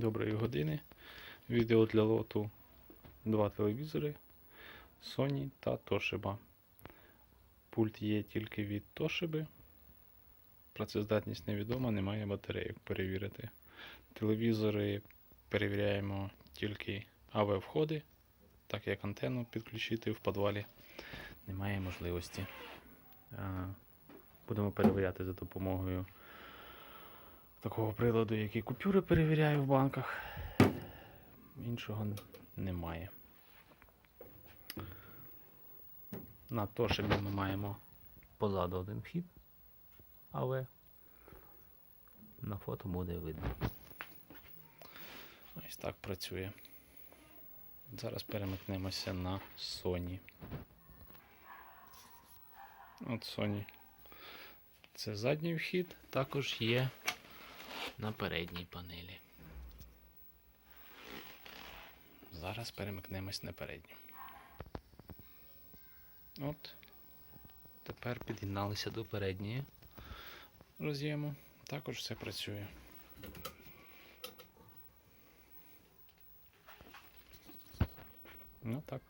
Доброї години. Відео для лоту два телевізори Sony та Toshiba. Пульт є тільки від Toshiba. Працездатність невідома, немає батарейок перевірити. Телевізори перевіряємо тільки АВ-входи, так як антенну підключити в підвалі немає можливості. Будемо перевіряти за допомогою такого приладу, який купюри перевіряє в банках. Іншого немає. На Тошибі ми маємо позаду один вхід, але на фото буде видно. Ось так працює. Зараз перемикнемося на Sony. От Sony. Це задній вхід, також є на передній панелі. Зараз перемикнемось на передню. От. Тепер під'єдналися до передньої роз'єму. Також все працює. Ну так.